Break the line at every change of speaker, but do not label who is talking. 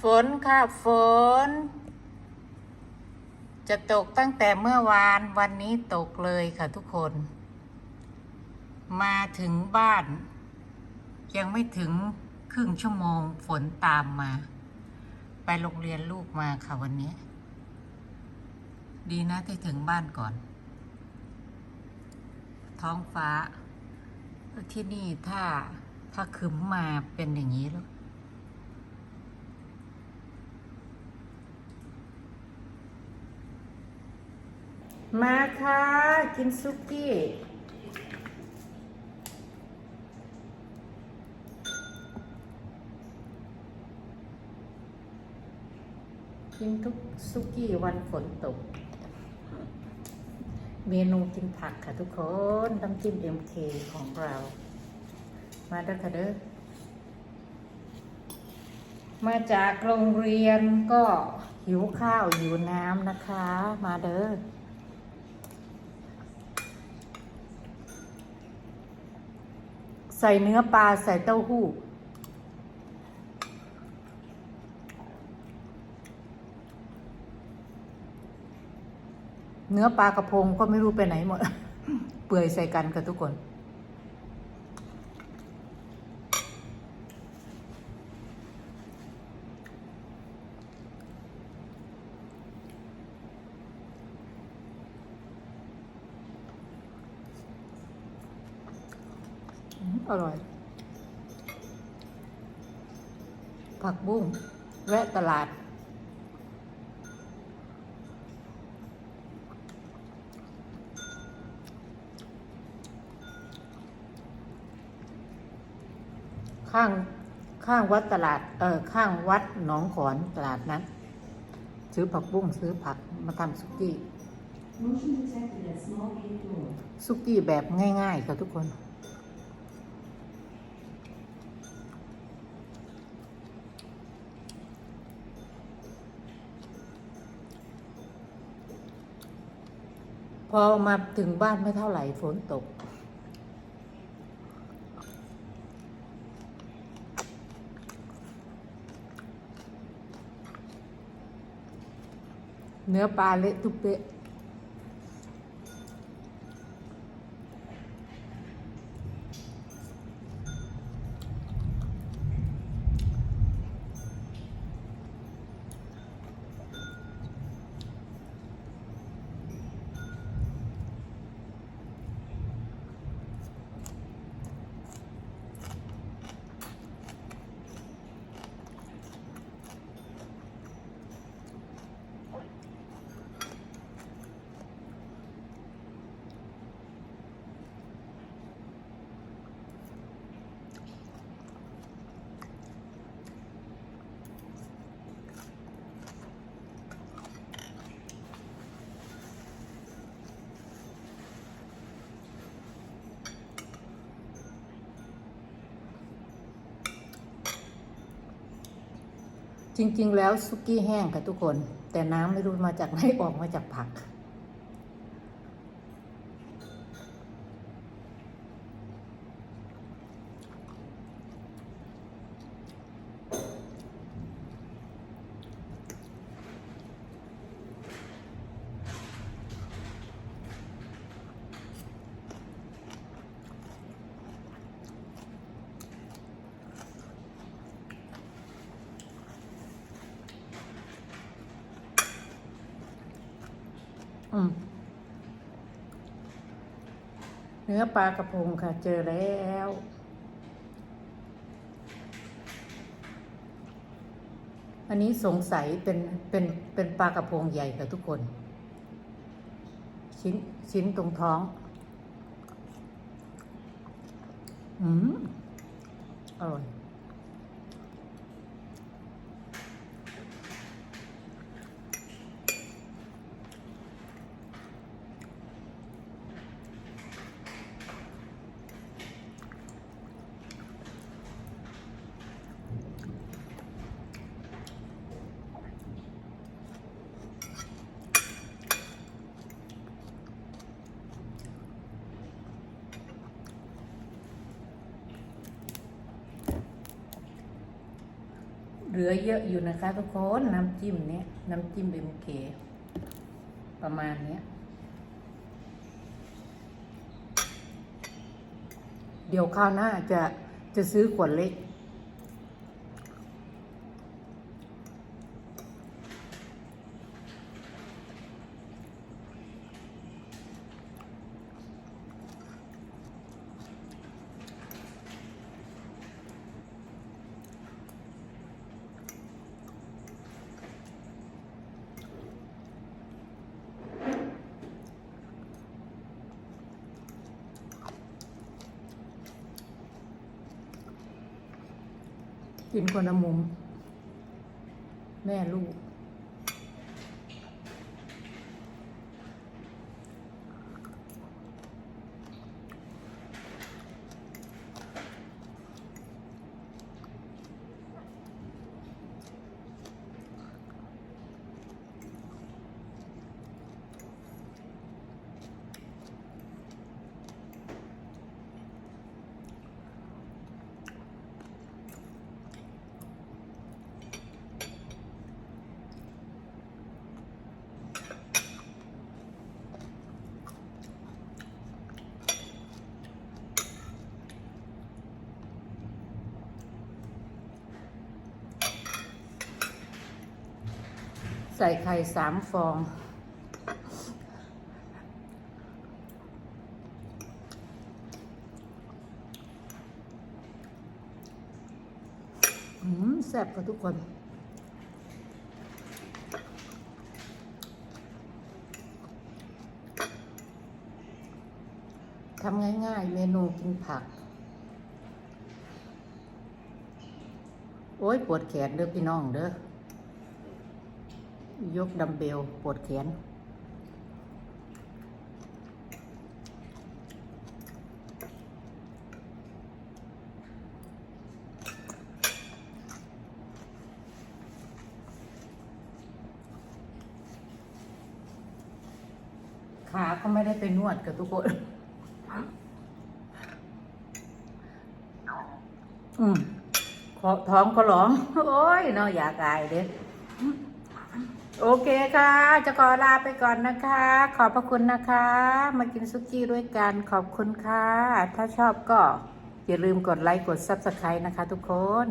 ฝนค่ะฝน จะตกตั้งแต่เมื่อวานวันนี้ตกเลยค่ะทุกคน มาถึงบ้าน ยังไม่ถึงครึ่งชั่วโมงฝนตามมา ไปโรงเรียนลูกมาค่ะวันนี้ ดีนะที่ถึงบ้านก่อน ท้องฟ้า ที่นี่ถ้าถ้าคืมมาเป็นอย่างนี้แล้ว มาค่ะ กินซุกี้ กินทุกซุกี้วันฝนตก เมนูกินผักค่ะทุกคนน้ำจิ้มเอ็มเคของเรา มาเด้อค่ะเด้อมาจากโรงเรียนก็หิวข้าวหิวน้ำนะคะ มาเด้อ ส่เนื้อปลาใส่เต้าหู้ เนื้อปลากระพงก็ไม่รู้ไปไหนหมด เปื่อยใส่กันกับทุกคน อืมอร่อย ผักบุ้งแวะตลาด ข้างข้างวัดตลาด เออข้างวัดหนองขอนตลาดนั้น ซื้อผักบุ้งซื้อผักมาทำสุกี้
Motion detected at small gate door.
สุกี้แบบง่ายๆค่ะทุกคน อมาถึงบ้านไม่เท่าไหร่ฝนตก เนื้อปลาเละทุกเป๊ะ จริง ๆ แล้วซุกี้แห้งค่ะทุกคน แต่น้ำไม่รู้มาจากไหนออกมาจากผัก อืม เนื้อปลากระพงค่ะ เจอแล้ว อันนี้สงสัยเป็นเป็นเป็นปลากระพงใหญ่ค่ะทุกคน ชิ้นชิ้นตรงท้อง อืม อร่อย อ เหลือเยอะอยู่นะคะทุกคนน้ำจิ้มเนี้ยน้ำจิ้มเบมเกประมาณเนี้ยเดี๋ยวคราวหน้าจะจะซื้อขวดเล็ก กินคนละมุม แม่ลูก ใส่ไข่สามฟอง อืมแซ่บกับทุกคนทำง่ายๆ เมนูกินผัก โอ้ย ปวดแขนเด้อพี่น้องเด้อ ยกดัมเบลปวดแขนขาก็ไม่ได้ไปนวดกับทุกคน อืมท้องก็ร้อง โอ้ยเนาะอยากอายเด้ โอเคค่ะ จะขอลาไปก่อนนะคะ ขอบพระคุณนะคะ มากินซุกี้ด้วยกัน ขอบคุณค่ะ ถ้าชอบก็อย่าลืมกดไลค์ กด Subscribe นะคะทุกคน